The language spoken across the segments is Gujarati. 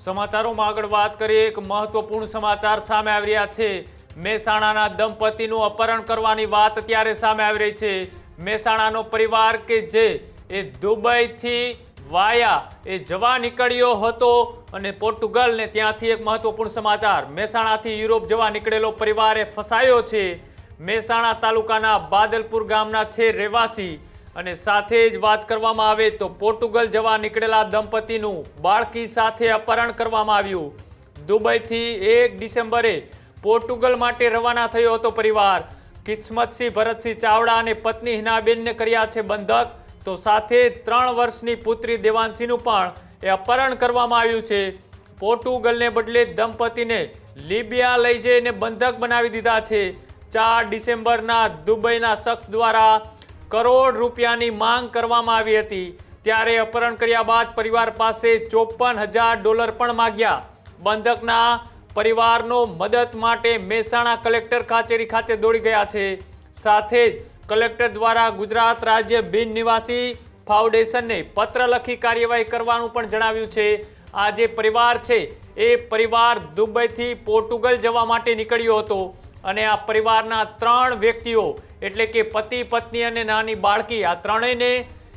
સમાચારોમાં આગળ વાત કરીએ. એક મહત્વપૂર્ણ સમાચાર સામે આવી રહ્યા છે. મહેસાણાના દંપતીનું અપહરણ કરવાની વાત અત્યારે સામે આવી રહી છે. મહેસાણાનો પરિવાર કે જે એ દુબઈથી વાયા, એ જવા નીકળ્યો હતો અને પોર્ટુગલ ને ત્યાંથી એક મહત્વપૂર્ણ સમાચાર. મહેસાણાથી યુરોપ જવા નીકળેલો પરિવાર ફસાયો છે. મહેસાણા તાલુકાના બાદલપુર ગામના છે રહેવાસી. અને સાથે જ વાત કરવામાં આવે તો પોર્ટુગલ જવા નીકળેલા દંપતીનું બાળકી સાથે અપહરણ કરવામાં આવ્યું. દુબઈથી એક ડિસેમ્બરે પોર્ટુગલ માટે રવાના થયો હતો પરિવાર. કિસ્મતસિંહ, ભરતસિંહ ચાવડા અને પત્ની હિનાબેનને કર્યા છે બંધક. તો સાથે ત્રણ વર્ષની પુત્રી દેવાંશીનું પણ એ અપહરણ કરવામાં આવ્યું છે. પોર્ટુગલને બદલે દંપતીને લિબિયા લઈ જઈને બંધક બનાવી દીધા છે. ચાર ડિસેમ્બરના દુબઈના શખ્સ દ્વારા કરોડ રૂપિયાની માંગ કરવામાં આવી હતી. ત્યારે અપહરણ કર્યા બાદ પરિવાર પાસે ચોપન હજાર ડોલર પણ માગ્યા. બંધકના પરિવારનો મદદ માટે મહેસાણા કલેક્ટર કાચેરી ખાતે દોડી ગયા છે. સાથે જ કલેક્ટર દ્વારા ગુજરાત રાજ્ય બિન નિવાસી ફાઉન્ડેશનને પત્ર લખી કાર્યવાહી કરવાનું પણ જણાવ્યું છે. આ જે પરિવાર છે, એ પરિવાર દુબઈથી પોર્ટુગલ જવા માટે નીકળ્યો હતો અને આ પરિવારના ત્રણ વ્યક્તિઓ એટલે કે પતિ, પત્ની અને નાની બાળકી, આ ત્રણેયને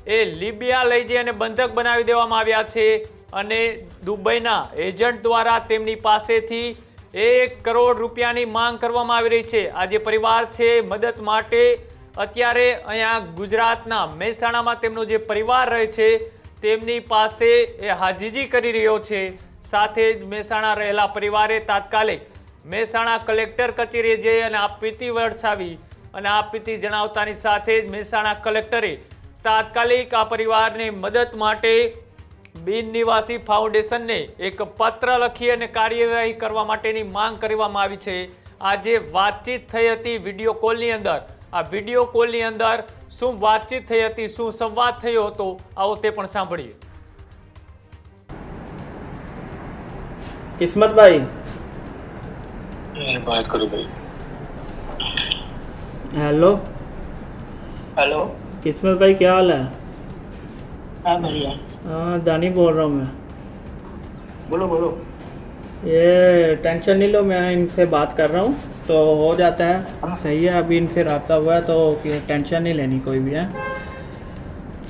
એ લિબિયા લઈ જઈ અને બંધક બનાવી દેવામાં આવ્યા છે. અને દુબઈના એજન્ટ દ્વારા તેમની પાસેથી એક કરોડ રૂપિયાની માંગ કરવામાં આવી રહી છે. આ જે પરિવાર છે, મદદ માટે અત્યારે અહીંયા ગુજરાતના મહેસાણામાં તેમનો જે પરિવાર રહે છે, તેમની પાસે એ હાજીજી કરી રહ્યો છે. સાથે જ મહેસાણા રહેલા પરિવારે તાત્કાલિક મહેસાણા કલેક્ટર કચેરીએ જઈ અને આપવીતી વરસાવી અને આપતી જણાવતાની સાથે જ મહેસાણા કલેક્ટરે તાત્કાલિક આ પરિવારની મદદ માટે બિન નિવાસી ફાઉન્ડેશનને એક પત્ર લખી અને કાર્યવાહી કરવા માટેની માંગ કરવામાં આવી છે. આજે વાતચીત થઈ હતી વીડિયો કોલની અંદર. આ વીડિયો કોલની અંદર શું વાતચીત થઈ હતી શું સંવાદ થયો હતો આવો તે પણ સાંભળીએ. કિસ્મતભાઈ. વાત કરું ભાઈ. हेलो हेलो किस्मत भाई क्या हाल है? हाँ हाँ दानी बोल रहा हूँ मैं। बोलो बोलो। ये टेंशन नहीं लो मैं इनसे बात कर रहा हूँ। तो हो जाता है। सही है अभी इनसे रहा हुआ है तो टेंशन नहीं लेनी कोई भी है।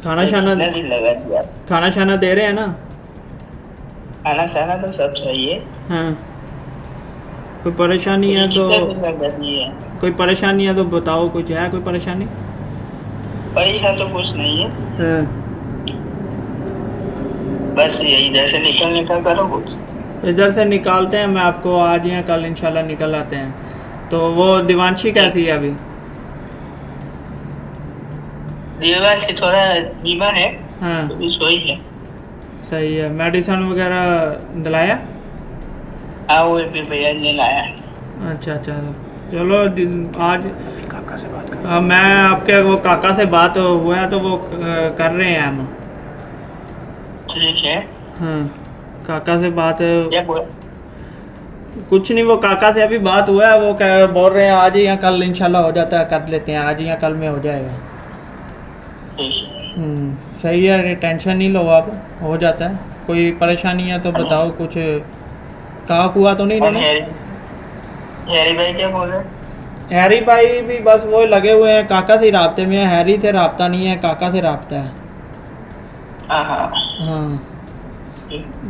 खाना शाना नहीं लगा खाना शाना दे रहे हैं ना? खाना खाना तो सब सही है। हाँ। कोई परेशानी है तो कोई परेशानी है तो बताओ कुछ है कोई परेशानी? परेशान तो कुछ नहीं है। हाँ। बस ये इधर से निकलने का करो कुछ। इधर से निकालते हैं मैं आपको आज या कल इंशाल्लाह निकल आते हैं। तो वो दिवांशी कैसी है अभी? दीवार से थोड़ा बीमार है हाँ। तो सोई है। सही है। मेडिसिन वगैरह दिलाया? हाँ वो भी भैया ने लाया। अच्छा अच्छा। चलो दिन- आज काका से बात कर। मैं आपके वो काका से बात हुआ है तो वो कर रहे हैं हम। ठीक है। हाँ काका से बात कुछ नहीं वो काका से अभी बात हुआ है वो कह बोल रहे हैं आज या कल इंशाल्लाह हो जाता है कर लेते हैं आज या कल में हो जाएगा। हम्म, सही है टेंशन नहीं लो आप हो जाता है। कोई परेशानी है तो बताओ कुछ कहा हुआ तो नहीं हैरी हैरी भाई क्या बोल रहे हैरी भाई भी बस वो लगे हुए हैं काका से राब्ते में हैरी से राब्ता नहीं है काका से राब्ता है। हाँ।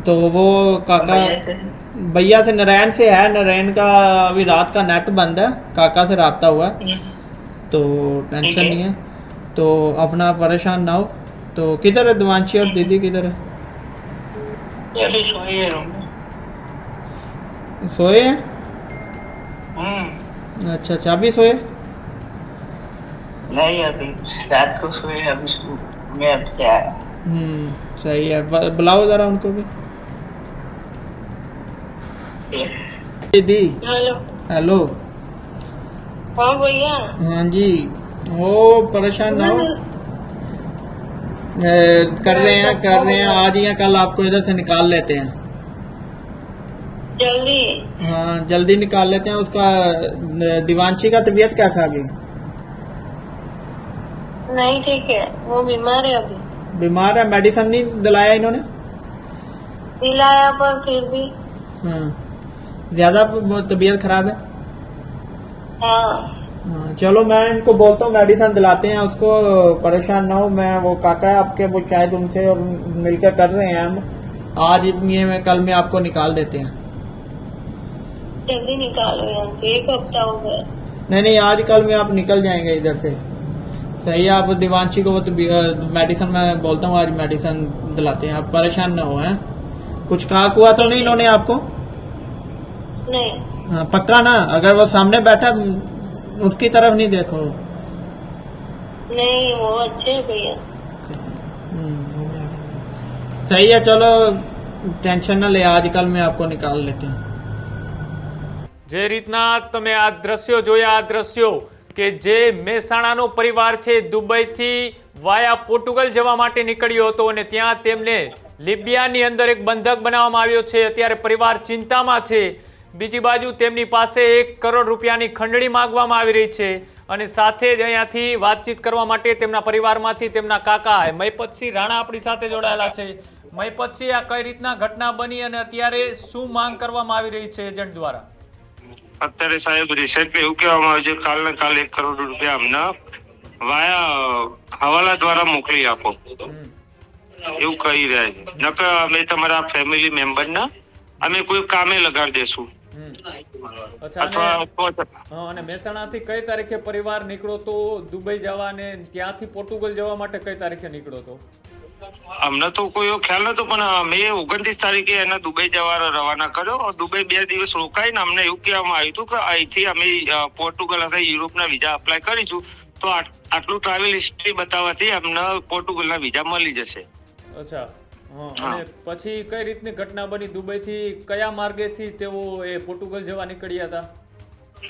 तो वो काका भैया से- नारायण से है नारायण का अभी रात का नेट बंद है काका से राब्ता हुआ है। तो टेंशन नहीं है। तो अपना परेशान ना हो। तो किधर है दिवांशी और दीदी किधर है? सोए हैं? हम्म। अच्छा अच्छा अभी सोए? नहीं अभी रात को सोए अभी मैं अब क्या? हम्म सही है। बुलाओ ज़रा उनको भी। दीदी हेलो हेलो। हाँ भैया। हाँ जी। वो परेशान ना हो। कर रहे हैं कर रहे हैं। आज या कल आपको इधर से निकाल लेते हैं। जल्दी। हाँ जल्दी निकाल लेते हैं उसका दिवांशी का तबीयत कैसा अभी? नहीं ठीक है वो बीमार है अभी। बीमार है मेडिसिन नहीं दिलाया इन्होंने? दिलाया पर फिर भी। हाँ ज़्यादा तबीयत खराब है? हाँ। हाँ, चलो मैं इनको बोलता हूँ मेडिसिन दिलाते हैं उसको परेशान ना हो मैं वो काका है आपके वो शायद उनसे और मिलकर कर रहे हैं हम। आज ये में कल में आपको निकाल देते हैं। जल्दी निकालो यहाँ से एक हफ़्ता हो गया। नहीं नहीं आज कल में आप निकल जाएँगे इधर से। सही है आप दिवांशी को वो मेडिसिन मैं बोलता हूँ आज मेडिसिन दिलाते हैं। आप परेशान ना हो हैं? कुछ कहा हुआ तो नहीं इन्होंने आपको? नहीं। हाँ, पक्का ना? अगर वो सामने बैठा उसकी तरफ़ नहीं देखो। नहीं वो अच्छे भैया। हम्म। सही है चलो टेंशन ना ले आज कल में आपको निकाल लेते हैं। જે રીતના તમે આ દ્રશ્યો જોયા, આ દ્રશ્યો કે જે મહેસાણાનો પરિવાર છે દુબઈથી વાયા પોર્ટુગલ જવા માટે નીકળ્યો હતો અને ત્યાં તેમને લિબિયાની અંદર એક બંધક બનાવવામાં આવ્યો છે. અત્યારે પરિવાર ચિંતામાં છે. બીજી બાજુ તેમની પાસે એક કરોડ રૂપિયાની ખંડણી માગવામાં આવી રહી છે અને સાથે જ અહીંયાથી વાતચીત કરવા માટે તેમના પરિવારમાંથી તેમના કાકા મહિપતસિંહ રાણા આપણી સાથે જોડાયેલા છે. મહિપતસિંહ આ કઈ રીતના ઘટના બની અને અત્યારે શું માંગ કરવામાં આવી રહી છે એજન્ટ દ્વારા? અત્યારે સાહેબ રિસેન્ટલી એવું કહેવામાં આવ્યું છે કાલ ને કાલ એક કરોડ રૂપિયા અમને વાયા હવાલા દ્વારા મોકલી આપો. એવું કહી રહ્યા છે. નકર અમે તમારા ફેમિલી મેમ્બર ના અમે કોઈ કામે લગાડી દેશું. અને અથવા હા, કઈ તારીખે પરિવાર નીકળો તો દુબઈ જવા ને ત્યાંથી પોર્ટુગલ જવા માટે કઈ તારીખે નીકળો તો? અમને તો કોઈ એવો ખ્યાલ નતો પણ અમે ઓગણત્રીસ તારીખે એને દુબઈ જવા રવાના કર્યો. દુબઈ બે દિવસ રોકાઈને અમને એવું કહેવામાં આવ્યું હતું કે અહીંથી અમે પોર્ટુગલ અથવા યુરોપના વિઝા અપ્લાય કરીશું. તો આટલું ટ્રાવેલ હિસ્ટ્રી બતાવવાથી અમને પોર્ટુગલના વિઝા મળી જશે. અચ્છા. અને પછી કઈ રીતની ઘટના બની? દુબઈથી કયા માર્ગેથી તેઓ એ પોર્ટુગલ જવા નીકળ્યા હતા?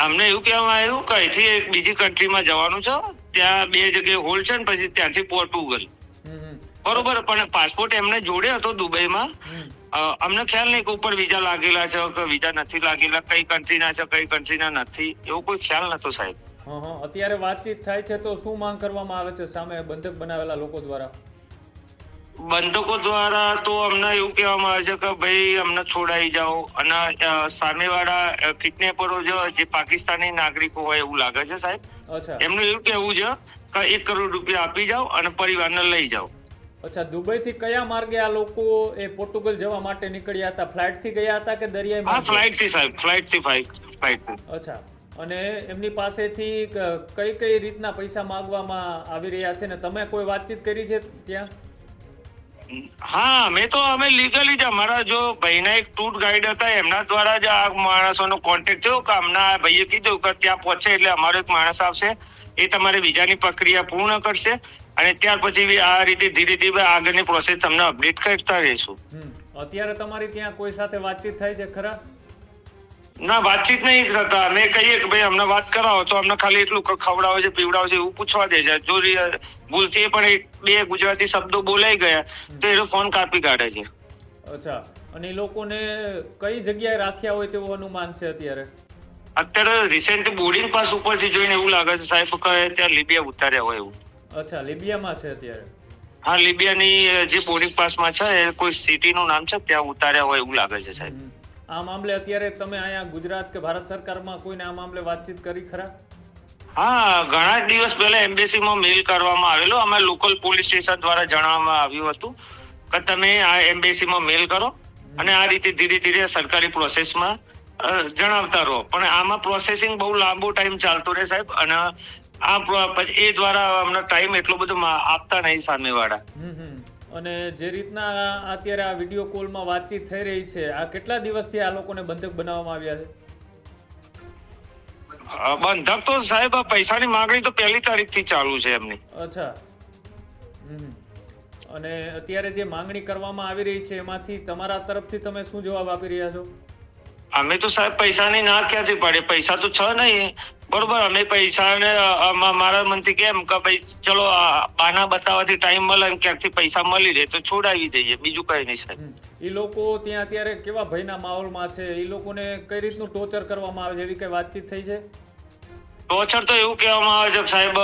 અમને એવું કહેવામાં આવ્યું કે અહીંથી એક બીજી કન્ટ્રીમાં જવાનું છે. ત્યાં બે જગ્યાએ હોલ્ડ છે ને પછી ત્યાંથી પોર્ટુગલ. બરોબર પણ પાસપોર્ટ એમને જોડે હતો દુબઈમાં. અમને ખ્યાલ નહીં કે ઉપર વિઝા લાગેલા છે કે વિઝા નથી લાગેલા કઈ કન્ટ્રીના છે કઈ કન્ટ્રીના નથી એવો કોઈ ખ્યાલ નતો સાહેબ. અત્યારે વાતચીત થાય છે તો શું માંગ કરવામાં આવે છે સામે બંધક બનાવેલા લોકો દ્વારા? બંધકો દ્વારા તો અમને એવું કહેવામાં આવે છે કે ભાઈ અમને છોડાઈ જાઓ. અને સામેવાળા કિડનેપરો જે પાકિસ્તાની નાગરિકો હોય એવું લાગે છે સાહેબ. એમનું એવું કહેવું છે કે એક કરોડ રૂપિયા આપી જાઓ અને પરિવારને લઈ જાઓ. અચ્છા દુબઈથી કયા માર્ગે આ લોકો એ પોર્ટુગલ જવા માટે નીકળ્યા હતા? ફ્લાઇટથી ગયા હતા કે દરિયાઈ હા? ફ્લાઇટથી સાહેબ ફ્લાઇટથી ફ્લાઇટ અચ્છા અને એમની પાસેથી કઈ કઈ રીતના પૈસા માંગવામાં આવી રહ્યા છે ને તમે કોઈ વાતચીત કરી છે ત્યાં? હા મેં તો અમે લીગલી જ અમારા જો ભાઈના એક ટૂર ગાઈડ હતા એમના દ્વારા જ આ માણસોનો કોન્ટેક્ટ થયો કે અમના ભાઈએ કીધું કે ત્યાં પહોંચે એટલે અમારો એક માણસ આવશે એ તમારે વિઝાની પ્રક્રિયા પૂર્ણ કરશે. અને ત્યાર પછી આ રીતે ધીરે ધીરે આગળની પ્રોસેસ તમને અપડેટ કરતા રહીશું. અત્યારે તમારી ત્યાં કોઈ સાથે વાતચીત થાય છે ખરા? ના વાતચીત નહીં થતા. અમે કહીએ કે ભાઈ અમને વાત કરાવો તો અમને ખાલી એટલું ખવડાવે છે પીવડાવે છે એવું પૂછવા દે છે. જો ભૂલથી પણ એક બે ગુજરાતી શબ્દો બોલાઈ ગયા તો એનો ફોન કાપી કાઢે છે. અચ્છા. અને એ લોકોને કઈ જગ્યાએ રાખ્યા હોય તેવું અનુમાન છે અત્યારે? અત્યારે રિસેન્ટ બોર્ડિંગ પાસ ઉપરથી જોઈને એવું લાગે છે સાહેબ કે ત્યાં લીબિયા ઉતાર્યા હોય એવું. અચ્છા લિબિયામાં છે અત્યારે? હા લિબિયાની જે બોર્ડિંગ પાસમાં છે એ કોઈ સિટીનું નામ છે ત્યાં ઉતાર્યા હોય એવું લાગે છે સાહેબ. આ મામલે અત્યારે તમે અહીંયા ગુજરાત કે ભારત સરકારમાં કોઈને આ મામલે વાતચીત કરી ખરા? હા ઘણા દિવસ પહેલા એમ્બેસીમાં મેલ કરવામાં આવેલો. અમે લોકલ પોલીસ સ્ટેશન દ્વારા જણાવવામાં આવ્યું હતું કે તમે આ એમ્બેસીમાં મેલ કરો અને આ રીતે ધીરે ધીરે સરકારી પ્રોસેસમાં જણાવતા રહો. પણ આમાં પ્રોસેસિંગ બહુ લાંબો ટાઈમ ચાલતો રહે સાહેબ અને એ દ્વારા અમને ટાઈમ એટલો બધો આપતા નહીં સામેવાળા. અને જે રીતના અત્યારે આ વીડિયો કોલમાં વાતચીત થઈ રહી છે આ કેટલા દિવસથી આ લોકોને બંધક બનાવવામાં આવ્યા છે? બંધક તો સાહેબ આ પૈસાની માંગણી તો પહેલી તારીખથી ચાલુ છે એમની. અચ્છા. અને અત્યારે જે માંગણી કરવામાં આવી રહી છે એમાંથી તમારા તરફથી તમે શું જવાબ આપી રહ્યા છો? અમે તો સાહેબ પૈસાની ના ક્યાંથી પડે પૈસા તો છે નહીં. બરોબર અમે પૈસાને મારા મનથી કેમ કે ભાઈ ચલો આ બાના બતાવવાથી ટાઈમ મળે ને ક્યાંકથી પૈસા મળી રહે તો છોડાવી દઈએ. બીજું કઈ નહીં સાહેબ. એ લોકો ત્યાં અત્યારે કેવા ભયના માહોલમાં છે? એ લોકોને કઈ રીતનું ટોર્ચર કરવામાં આવે છે? એવી કઈ વાતચીત થઈ છે? ટોર્ચર તો એવું કહેવામાં આવે છે કે સાહેબ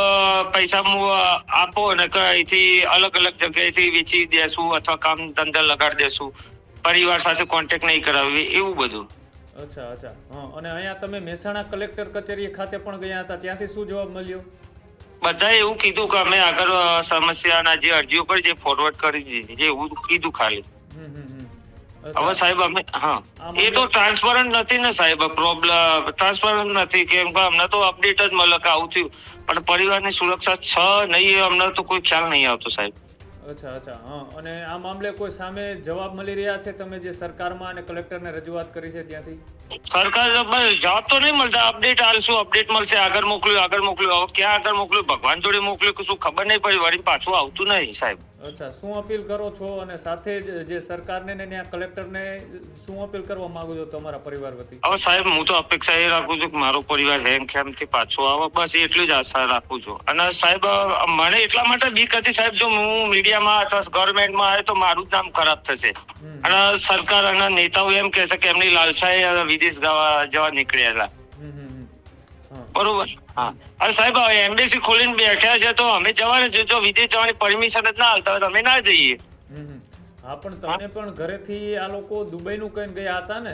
પૈસા મુ આપો અને અહીંથી અલગ અલગ જગ્યાએથી વેચી દેશું અથવા કામ ધંધા લગાડી દેશું પરિવાર સાથે કોન્ટેક્ટ નહીં કરાવવી એવું બધું. અચ્છા અચ્છા. હા અને અહીંયા તમે મહેસાણા કલેક્ટર કચેરી ખાતે પણ ગયા હતા. ત્યાંથી શું જવાબ મળ્યો? બધાએ એવું કીધું કે અમે આગળ સમસ્યાના જે અરજીઓ પર જે ફોરવર્ડ કરી દીધી છે એવું કીધું ખાલી. હવે સાહેબ અમે હા. એ તો ટ્રાન્સપરન્ટ નથી ને સાહેબ પ્રોબ્લેમ ટ્રાન્સપરન્ટ નથી કેમ કે અમને તો અપડેટ જ મળે કે આવું થયું. પણ પરિવારની સુરક્ષા છ નહીં અમને તો કોઈ ખ્યાલ નહીં આવતો સાહેબ. અચ્છા અચ્છા, હા. અને આ મામલે કોઈ સામે જવાબ મળી રહ્યા છે તમે જે સરકારમાં અને કલેક્ટરને રજૂઆત કરી છે ત્યાંથી? સરકાર જવાબ તો નહીં મળતા. અપડેટ આલશું અપડેટ મળશે? આગળ મોકલ્યું આગળ મોકલ્યું. ક્યાં આગળ મોકલ્યું? ભગવાન જોડે મોકલ્યું કે શું ખબર નહીં પડી? વળી પાછું આવતું નહીં સાહેબ. અચ્છા શું અપીલ કરો છો? અને સાથે જ જે સરકારને ને ત્યાં કલેક્ટરને શું અપીલ કરવા માંગો છો તમારા પરિવાર વતી? હવે સાહેબ હું તો અપેક્ષા એ રાખું છું કે મારો પરિવાર હેમ ખેમથી પાછો આવે. બસ એટલી જ આશા રાખું છું. અને સાહેબ મને એટલા માટે બીક હતી સાહેબ જો હું મીડિયામાં અથવા ગવર્મેન્ટમાં આવે તો મારું જ નામ ખરાબ થશે. અને સરકાર અને નેતાઓ એમ કહેશે કે એમની લાલસા વિદેશ ગાવા જવા નીકળ્યા હમ હમ હમ. હા બરોબર? હા. અરે સાહેબ એમ્બેસી ખોલીને બેઠા છે તો અમે જવાને જો- જો વિદેશ જવાની પરમિશન જ ના હાલતા હોય તો અમે ના જઈએ. હા પણ તમને પણ ઘરેથી આ લોકો દુબઈનું કઈ ગયા હતા ને?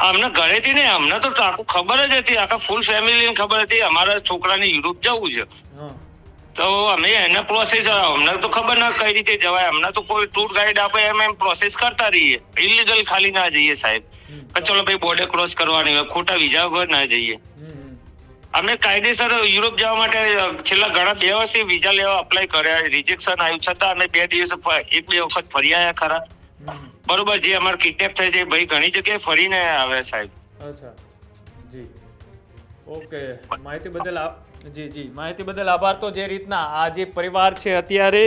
અમને ઘરેથી નહીં અમને તો આખું ખબર જ હતી આખા ફૂલ ફેમિલીને ખબર હતી. અમારા છોકરાને યુરોપ જવું છે. તો અમે એને પ્રોસેસ અમને તો ખબર ના કઈ રીતે જવાય. અમને તો કોઈ ટૂર ગાઈડ આપે એમ એમ પ્રોસેસ કરતા રહીએ. ઇલીગલ ખાલી ના જઈએ સાહેબ. ચલો ભાઈ બોર્ડર ક્રોસ કરવાની હોય ખોટા વિઝા વગર ના જઈએ. અમે કાયદેસર યુરોપ જવા માટે છેલ્લા ઘણા બે વર્ષથી વિઝા લેવા અપ્લાય કર્યા. રિજેક્શન આવ્યું છતાં અમે બે દિવસ એક બે વખત ફરી આવ્યા ખરા. બરોબર જે અમારે કિડનેપ થાય છે ભાઈ ઘણી જગ્યાએ ફરીને આવે સાહેબ. અચ્છા. જી. ઓકે. માહિતી બદલ આપ જી જી. માહિતી બદલ આભાર. તો જે રીતના આ જે પરિવાર છે અત્યારે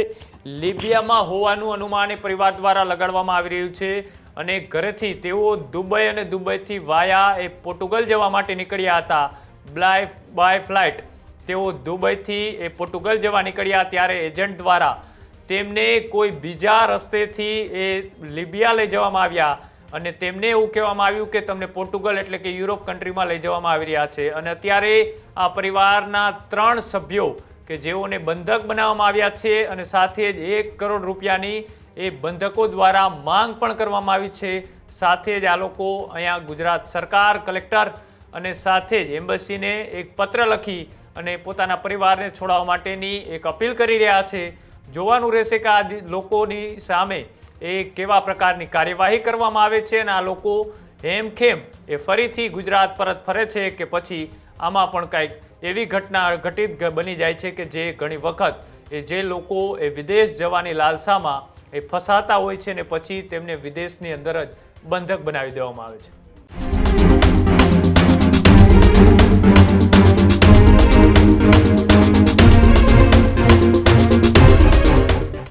લિબિયામાં હોવાનું અનુમાન એ પરિવાર દ્વારા લગાડવામાં આવી રહ્યું છે અને ઘરેથી તેઓ દુબઈ અને દુબઈથી વાયા એ પોર્ટુગલ જવા માટે નીકળ્યા હતા. બ્લાય બાય ફ્લાઇટ તેઓ દુબઈથી એ પોર્ટુગલ જવા નીકળ્યા ત્યારે એજન્ટ દ્વારા તેમને કોઈ બીજા રસ્તેથી એ લિબિયા લઈ જવામાં આવ્યા અને તેમને એવું કહેવામાં આવ્યું કે તમને પોર્ટુગલ એટલે કે યુરોપ કન્ટ્રીમાં લઈ જવામાં આવી રહ્યા છે. અને અત્યારે આ પરિવારના ત્રણ સભ્યો કે જેઓને બંધક બનાવવામાં આવ્યા છે અને સાથે જ એક કરોડ રૂપિયાની એ બંધકો દ્વારા માંગ પણ કરવામાં આવી છે. સાથે જ આ લોકો અહીંયા ગુજરાત સરકાર, કલેક્ટર અને સાથે જ એમ્બસીને એક પત્ર લખી અને પોતાના પરિવારને છોડાવવા માટેની એક અપીલ કરી રહ્યા છે. જોવાનું રહેશે કે આ લોકોની સામે એ કેવા પ્રકારની કાર્યવાહી કરવામાં આવે છે અને આ લોકો હેમખેમ એ ફરીથી ગુજરાત પરત ફરે છે કે પછી આમાં પણ કાંઈક એવી ઘટના ઘટિત બની જાય છે કે જે ઘણી વખત એ જે લોકો એ વિદેશ જવાની લાલસામાં એ ફસાતા હોય છે ને પછી તેમને વિદેશની અંદર જ બંધક બનાવી દેવામાં આવે છે.